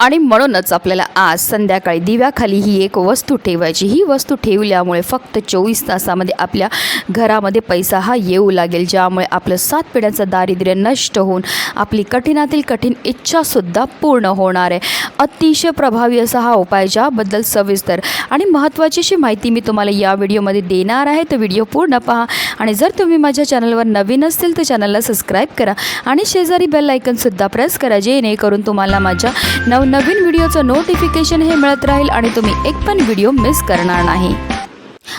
आणि म्हणूनच आपल्याला आज संध्याकाळी दिव्याखाली ही एक वस्तू ठेवायची. ही वस्तू ठेवल्यामुळे फक्त चोवीस तासामध्ये आपल्या घरामध्ये पैसा हा येऊ लागेल ज्यामुळे आपलं सात पिढ्यांचं दारिद्र्य नष्ट होऊन आपली कठीणातील कठीण इच्छासुद्धा पूर्ण होणार आहे. अतिशय प्रभावी असा हा उपाय ज्याबद्दल सविस्तर आणि महत्त्वाची अशी माहिती मी तुम्हाला या व्हिडिओमध्ये देणार आहे. तर व्हिडिओ पूर्ण पहा आणि जर तुम्ही माझ्या चॅनलवर नवीन असतील तर चॅनलला सबस्क्राईब करा आणि शेजारी बेल आयकनसुद्धा प्रेस करा जेणेकरून तुम्हाला माझ्या नव नवीन व्हिडिओचं नोटिफिकेशन हे मिळत राहील आणि तुम्ही एक पण व्हिडिओ मिस करणार नाही.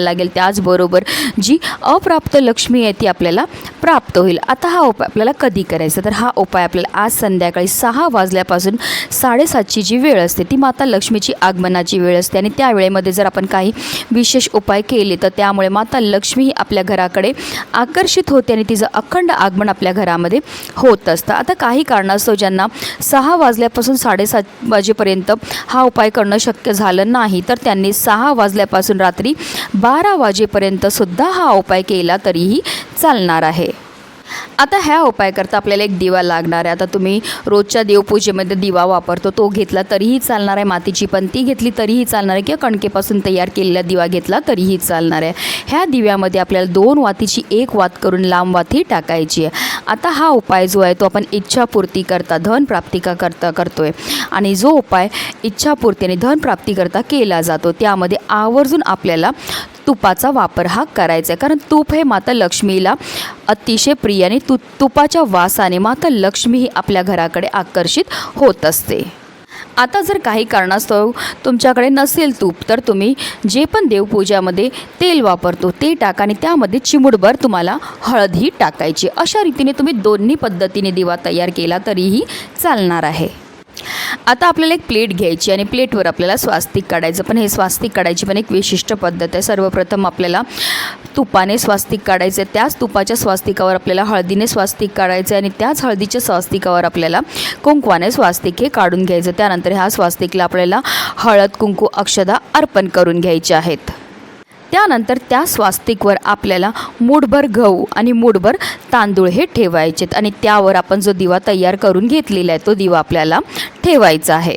लागेल त्याचबरोबर जी अप्राप्त लक्ष्मी आहे ती आपल्याला प्राप्त होईल. आता हा उपाय आपल्याला कधी करायचा? तर हा उपाय आपल्याला आज संध्याकाळी सहा वाजल्यापासून साडेसातची जी वेळ असते ती माता लक्ष्मीची आगमनाची वेळ असते. आणि त्या वेळेमध्ये जर आपण काही विशेष उपाय केले तर त्यामुळे माता लक्ष्मी ही आपल्या घराकडे आकर्षित होते आणि तिचं अखंड आगमन आपल्या घरामध्ये होत असतं. आता काही कारणास्तव ज्यांना सहा वाजल्यापासून साडेसात वाजेपर्यंत हा उपाय करणं शक्य झालं नाही तर त्यांनी सहा वाजल्यापासून रात्री बारा वाजेपर्यंत सुद्धा हा उपाय केला तरीही चालणार आहे. आता ह्या उपायाकरता आपल्याला एक दिवा लागणार आहे. आता तुम्ही रोजच्या देवपूजेमध्ये दिवा वापरतो तो घेतला तरीही चालणार आहे. मातीची पंती घेतली तरीही चालणार आहे. किंवा कणकेपासून तयार केलेला दिवा घेतला तरीही चालणार आहे. ह्या दिव्यामध्ये आपल्याला दोन वातीची एक वात करून लांब वाती टाकायची आहे. आता हा उपाय जो आहे तो आपण इच्छापूर्ती करता धन प्राप्ती करता करतो आहे आणि जो उपाय इच्छापूर्ती आणि धन प्राप्तीकरता केला जातो त्यामध्ये आवर्जून आपल्याला तुपाचा वापर हा करायचा आहे. कारण तूप हे माता लक्ष्मीला अतिशय प्रिय आणि तु तुपाच्या वासाने माता लक्ष्मी ही आपल्या घराकडे आकर्षित होत असते. आता जर काही कारणास्तव तुमच्याकडे नसेल तूप तर तुम्ही जे पण देवपूजामध्ये तेल वापरतो ते टाका आणि त्यामध्ये चिमुडभर तुम्हाला हळदही टाकायची. अशा रीतीने तुम्ही दोन्ही पद्धतीने दिवा तयार केला तरीही चालणार आहे. आता आपल्याला एक प्लेट घ्यायची आणि प्लेटवर आपल्याला स्वास्तिक काढायचं. पण हे स्वास्तिक काढायची पण एक विशिष्ट पद्धत आहे. सर्वप्रथम आपल्याला तुपाने स्वास्तिक काढायचं आहे त्याच तुपाच्या स्वास्तिकावर आपल्याला हळदीने स्वास्तिक काढायचं आहे आणि त्याच हळदीच्या स्वास्तिकावर आपल्याला कुंकवाने स्वास्तिक हे काढून घ्यायचं. त्यानंतर ह्या स्वास्तिकला आपल्याला हळद कुंकू अक्षदा अर्पण करून घ्यायचे आहेत. त्यानंतर त्या स्वास्तिकवर आपल्याला मूठभर गहू आणि मूठभर तांदूळ हे ठेवायचेत आणि त्यावर आपण जो दिवा तयार करून घेतलेला आहे तो दिवा आपल्याला ठेवायचा आहे.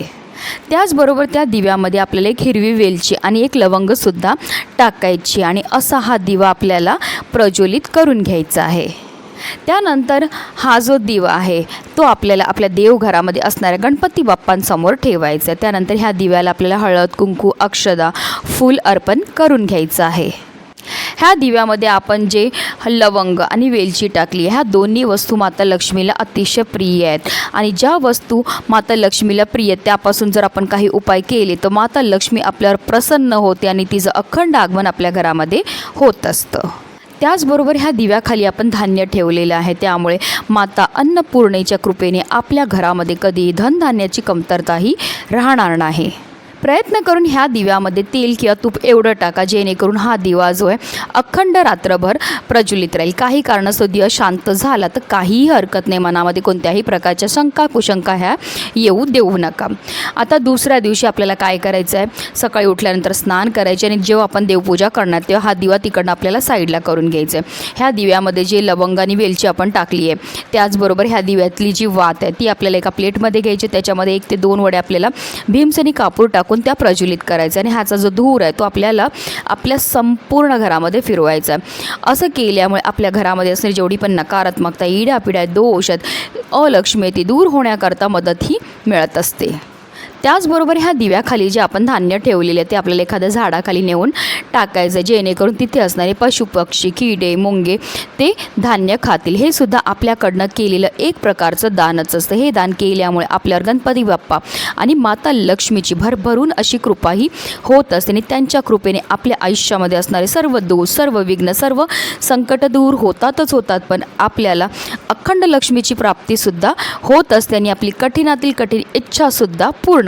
त्याचबरोबर त्या दिव्यामध्ये आपल्याला एक हिरवी वेलची आणि एक लवंगसुद्धा टाकायची आणि असा हा दिवा आपल्याला प्रज्वलित करून घ्यायचा आहे. त्यानंतर हा जो दिवा आहे तो आपल्याला आपल्या देवघरामध्ये असणाऱ्या गणपती बाप्पांसमोर ठेवायचा आहे. त्यानंतर ह्या दिव्याला आपल्याला हळद कुंकू अक्षदा फूल अर्पण करून घ्यायचं आहे. ह्या दिव्यामध्ये आपण जे लवंग आणि वेलची टाकली ह्या दोन्ही वस्तू माता लक्ष्मीला अतिशय प्रिय आहेत. आणि ज्या वस्तू माता लक्ष्मीला प्रिय आहेत त्यापासून जर आपण काही उपाय केले तर माता लक्ष्मी आपल्यावर प्रसन्न होते आणि तिचं अखंड आगमन आपल्या घरामध्ये होत असतं. त्याचबरोबर ह्या दिव्याखाली आपण धान्य ठेवलेलं आहे. त्यामुळे माता अन्नपूर्णेच्या कृपेने आपल्या घरामध्ये कधीही धनधान्याची कमतरताही राहणार नाही. प्रयत्न करून ह्या दिव्यामध्ये तेल किंवा तूप एवढं टाका जेणेकरून हा दिवा जो आहे अखंड रात्रभर प्रज्वलित राहील. काही कारणास्तव दिवा शांत झाला तर काहीही हरकत नाही. मनामध्ये कोणत्याही प्रकारच्या शंका कुशंका ह्या येऊ देऊ नका. आता दुसऱ्या दिवशी आपल्याला काय करायचं आहे? सकाळी उठल्यानंतर स्नान करायचे आणि जेव्हा आपण देवपूजा करणार तेव्हा हा दिवा तिकडनं आपल्याला साईडला करून घ्यायचं आहे. ह्या दिव्यामध्ये जे लवंग आणि वेलची आपण टाकली आहे त्याचबरोबर ह्या दिव्यातली जी वात आहे ती आपल्याला एका प्लेटमध्ये घ्यायची त्याच्यामध्ये एक ते दोन वडे आपल्याला भीमसेनी कापूर टाकून त्या प्रज्वलित करायचा आणि ह्याचा जो धूर आहे तो आपल्याला आपल्या संपूर्ण घरामध्ये फिरवायचा आहे. असं केल्यामुळे आपल्या घरामध्ये असणारी जेवढी पण नकारात्मकता इड्यापिड्या दोष आहेत अलक्ष्मी ती दूर होण्याकरता मदत ही मिळत असते. त्याचबरोबर ह्या दिव्याखाली जे आपण धान्य ठेवलेले आहे ते आपल्याला एखाद्या झाडाखाली नेऊन टाकायचं आहे जेणेकरून तिथे असणारे पशुपक्षी किडे मुंगे ते धान्य खातील. हे सुद्धा आपल्याकडनं केलेलं एक प्रकारचं दानच असतं. हे दान केल्यामुळे आपल्यावर गणपती बाप्पा आणि माता लक्ष्मीची भरभरून अशी कृपाही होत असते आणि त्यांच्या कृपेने आपल्या आयुष्यामध्ये असणारे सर्व दोष सर्व विघ्न सर्व संकट दूर होतातच होतात पण आपल्याला अखंड लक्ष्मीची प्राप्तीसुद्धा होत असते आणि आपली कठीणातील कठीण इच्छासुद्धा पूर्ण